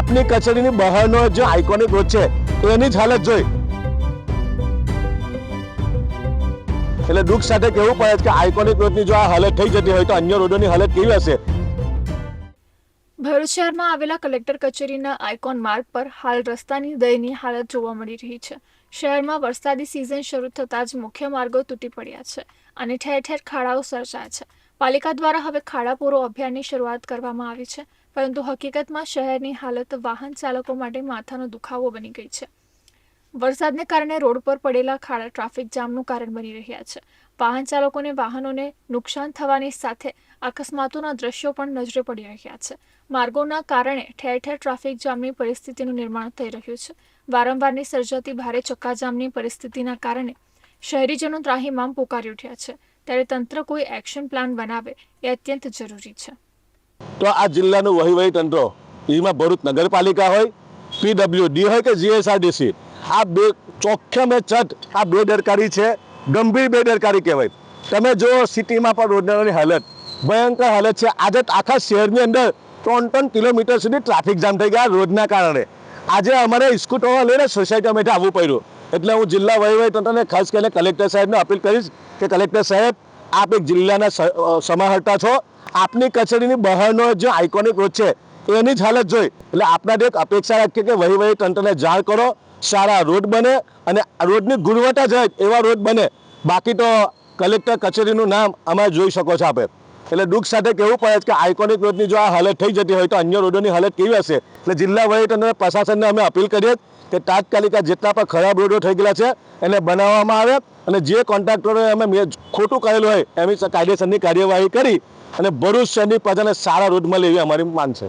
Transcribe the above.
આપની કચેરીની બહારનો જે આઇકોનિક રોડ છે. એની જ હાલત જોઈ. એટલે દુઃખ સાથે કહેવું પડે કે આઇકોનિક રોડની જો આ હાલત થઈ જતી હોય તો અન્ય રોડોની હાલત કેવી હશે? ભરૂચ શહેરમાં આવેલા કલેક્ટર કચેરીના આઇકોન માર્ગ પર હાલ રસ્તાની દયનીય હાલત જોવા મળી રહી છે. શહેરમાં વરસાદી સિઝન શરૂ થતાં જ મુખ્ય માર્ગો તૂટી પડ્યા છે અને ઠેર ઠેર ખાડાઓ સર્જાયા છે. પાલિકા દ્વારા હવે ખાડા પૂરો અભિયાનની શરૂઆત કરવામાં આવી છે, પરંતુ હકીકતમાં શહેરની હાલત વાહન ચાલકો માટે માથાનો દુખાવો બની ગઈ છે. વરસાદને કારણે રોડ પર પડેલા ખાડા ટ્રાફિક જામનું કારણ બની રહ્યા છે. વાહન ચાલકોને વાહનોને નુકસાન થવાની સાથે અકસ્માતોના દ્રશ્યો પણ નજરે પડી રહ્યા છે. માર્ગોના કારણે ઠેર ઠેર ટ્રાફિક જામની પરિસ્થિતિનું નિર્માણ થઈ રહ્યું છે. વારંવારની સર્જાતી ભારે ચક્કાજામની પરિસ્થિતિના કારણે શહેરીજનો ત્રાહિમામ પોકારી ઉઠ્યા છે. ત્યારે તંત્ર કોઈ એક્શન પ્લાન બનાવે એ અત્યંત જરૂરી છે. તો આ જિલ્લાનું વહીવટી તંત્ર, એમાં ભરૂચ નગરપાલિકા હોય, પીડબ્લ્યુડી હોય કે જીએસઆરડીસી, આ બે ચોખ્ખમે ચટ, આ બેદરકારી છે, ગંભીર બેદરકારી કહેવાય. તમે જો સિટીમાં પણ રોડની હાલત, ભયંકર હાલત છે. આજે આખા શહેરની અંદર ત્રણ ત્રણ કિલોમીટર સુધી ટ્રાફિક જામ થઈ ગયા રોડના કારણે. આજે અમારે સ્કૂટરો લઈને સોસાયટીમાંથી આવવું પડ્યું. એટલે હું જિલ્લા વહીવટીતંત્રને ખાસ કરીને કલેક્ટર સાહેબને અપીલ કરીશ કે કલેક્ટર સાહેબ, આપ એક જિલ્લાના સમાહર્તા છો. આપની કચેરીની બહારનો જે આઇકોનિક રોડ છે, એની જ હાલત જોઈ. એટલે આપનાથી એક અપેક્ષા રાખીએ કે વહીવટીતંત્રને જાણ કરો, સારા રોડ બને અને રોડની ગુણવત્તા જાય એવા રોડ બને. બાકી તો કલેક્ટર કચેરીનું નામ અમારે જોઈ શકો છો આપે. એટલે દુઃખ સાથે કહેવું પડે કે આઇકોનિક રોડની જો આ હાલત થઈ જતી હોય તો અન્ય રોડોની હાલત કેવી હશે? એટલે જિલ્લા વહીવટી પ્રશાસનને અમે અપીલ કરીએ કે તાત્કાલિક જેટલા પણ ખરાબ રોડો થઈ ગયેલા છે, એને બનાવવામાં આવે અને જે કોન્ટ્રાક્ટરોએ અમે ખોટું કરેલું હોય એમની કાયદેસરની કાર્યવાહી કરી અને ભરૂચ શહેરની પ્રજાને સારા રોડમાં લેવી અમારી માંગ છે.